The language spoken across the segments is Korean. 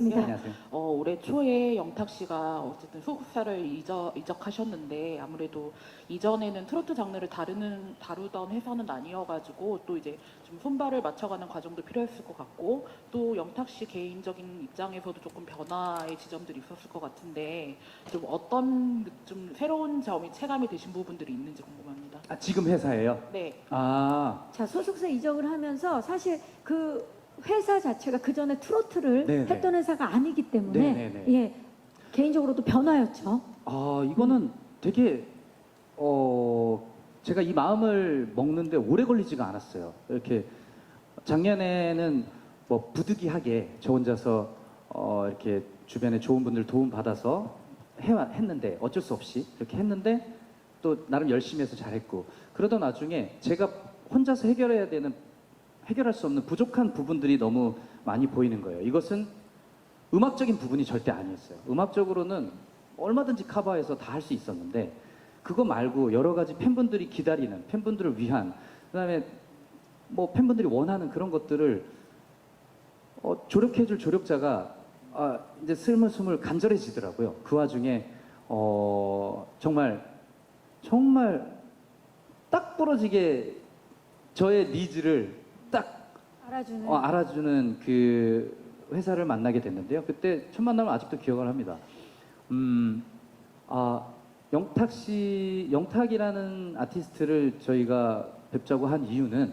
반갑습니다. 안녕하세요. 어, 올해 초에 영탁 씨가 어쨌든 소속사를 이적, 이적하셨는데 아무래도 이전에는 트로트 장르를 다루는 다루던 회사는 아니어가지고 또 이제 좀 손발을 맞춰가는 과정도 필요했을 것 같고 또 영탁 씨 개인적인 입장에서도 조금 변화의 지점들이 있었을 것 같은데 좀 어떤 좀 새로운 점이 체감이 되신 부분들이 있는지 궁금합니다. 아, 지금 회사예요? 네, 아, 자 소속사 이적을 하면서 사실 그 회사 자체가 그 전에 트로트를 네네. 했던 회사가 아니기 때문에 네네네. 예 개인적으로도 변화였죠. 아 이거는 되게 어 제가 이 마음을 먹는데 오래 걸리지가 않았어요. 이렇게 작년에는 뭐 부득이하게 저 혼자서 어 이렇게 주변에 좋은 분들 도움 받아서 해 했는데 어쩔 수 없이 이렇게 했는데 또 나름 열심히 해서 잘했고 그러던 와중에 제가 혼자서 해결해야 되는 해결할 수 없는 부족한 부분들이 너무 많이 보이는 거예요. 이것은 음악적인 부분이 절대 아니었어요. 음악적으로는 얼마든지 커버해서 다 할 수 있었는데 그거 말고 여러 가지 팬분들이 기다리는 팬분들을 위한 그다음에 뭐 팬분들이 원하는 그런 것들을 어, 조력해줄 조력자가 아, 이제 스물스물 간절해지더라고요. 그 와중에 어, 정말 정말 딱 부러지게 저의 니즈를 딱 알아주는 어, 알아주는 그 회사를 만나게 됐는데요. 그때 첫 만남을 아직도 기억을 합니다. 음, 아, 영탁 씨, 영탁이라는 아티스트를 저희가 뵙자고 한 이유는,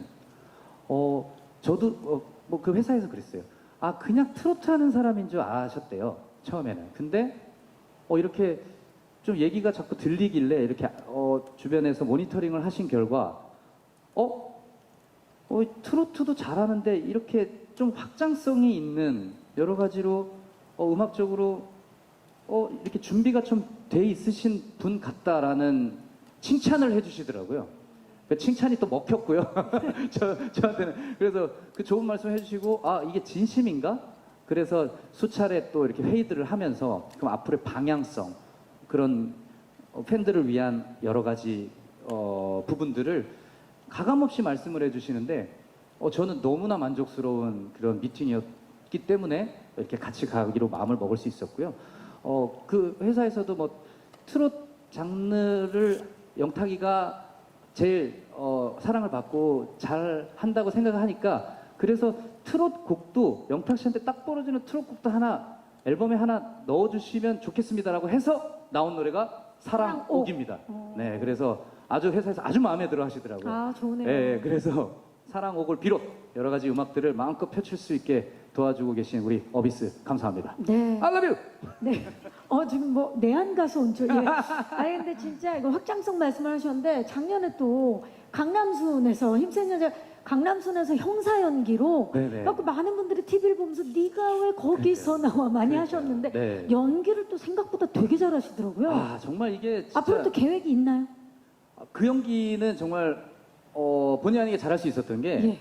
어, 저도, 어, 뭐 그 회사에서 그랬어요. 아, 그냥 트로트 하는 사람인 줄 아셨대요. 처음에는. 근데, 어, 이렇게 좀 얘기가 자꾸 들리길래 이렇게, 어, 주변에서 모니터링을 하신 결과, 어, 어, 트로트도 잘하는데 이렇게 좀 확장성이 있는 여러 가지로 어, 음악적으로 어, 이렇게 준비가 좀 돼 있으신 분 같다라는 칭찬을 해주시더라고요. 그 칭찬이 또 먹혔고요. 저, 저한테는. 그래서 그 좋은 말씀 해주시고, 아, 이게 진심인가? 그래서 수차례 또 이렇게 회의들을 하면서, 그럼 앞으로의 방향성, 그런 어, 팬들을 위한 여러 가지 어, 부분들을 가감없이 말씀을 해주시는데, 어, 저는 너무나 만족스러운 그런 미팅이었기 때문에 이렇게 같이 가기로 마음을 먹을 수 있었고요. 어, 그 회사에서도 뭐 트롯 장르를 영탁이가 제일 어, 사랑을 받고 잘 한다고 생각을 하니까 그래서 트롯 곡도 영탁 씨한테 딱 떨어지는 트롯 곡도 하나 앨범에 하나 넣어주시면 좋겠습니다라고 해서 나온 노래가 사랑 옥입니다. 어. 네, 그래서 아주 회사에서 아주 마음에 들어 하시더라고요. 아 좋네요. 네, 그래서 사랑옥을 비롯 여러 가지 음악들을 마음껏 펼칠 수 있게 도와주고 계신 우리 어비스 감사합니다. 네. I love you. 네. 어, 지금 뭐, 내한 가수 온 줄. 예. 아니, 근데 진짜 이거 확장성 말씀을 하셨는데, 작년에 또 강남순에서, 힘센 여자, 강남순에서 형사 연기로, 네네. 막 많은 분들이 TV를 보면서, 네가 왜 거기서 나와 많이. 하셨는데, 네. 연기를 또 생각보다 되게 잘하시더라고요. 아 정말 이게 진짜 앞으로 또 계획이 있나요? 그 연기는 정말 어, 본의 아니게 잘할 수 있었던 게 예.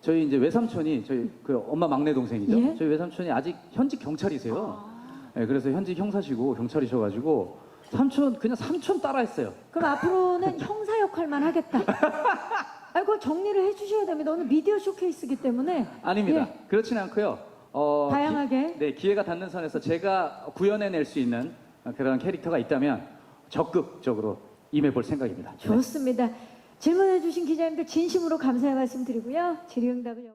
저희 이제 외삼촌이 저희 그 엄마 막내 동생이죠. 예? 저희 외삼촌이 아직 현직 경찰이세요. 네, 그래서 현직 형사시고 경찰이셔가지고 삼촌 그냥 삼촌 따라했어요. 그럼 앞으로는 형사 역할만 하겠다. 아이고, 정리를 해주셔야 됩니다. 오늘 미디어 쇼케이스기 때문에. 아닙니다. 예. 그렇지는 않고요. 어, 다양하게. 기, 네, 기회가 닿는 선에서 제가 구현해낼 수 있는 그런 캐릭터가 있다면 적극적으로 임해볼 생각입니다. 네. 좋습니다. 질문해 주신 기자님들 진심으로 감사의 말씀 드리고요. 질의응답을. 여-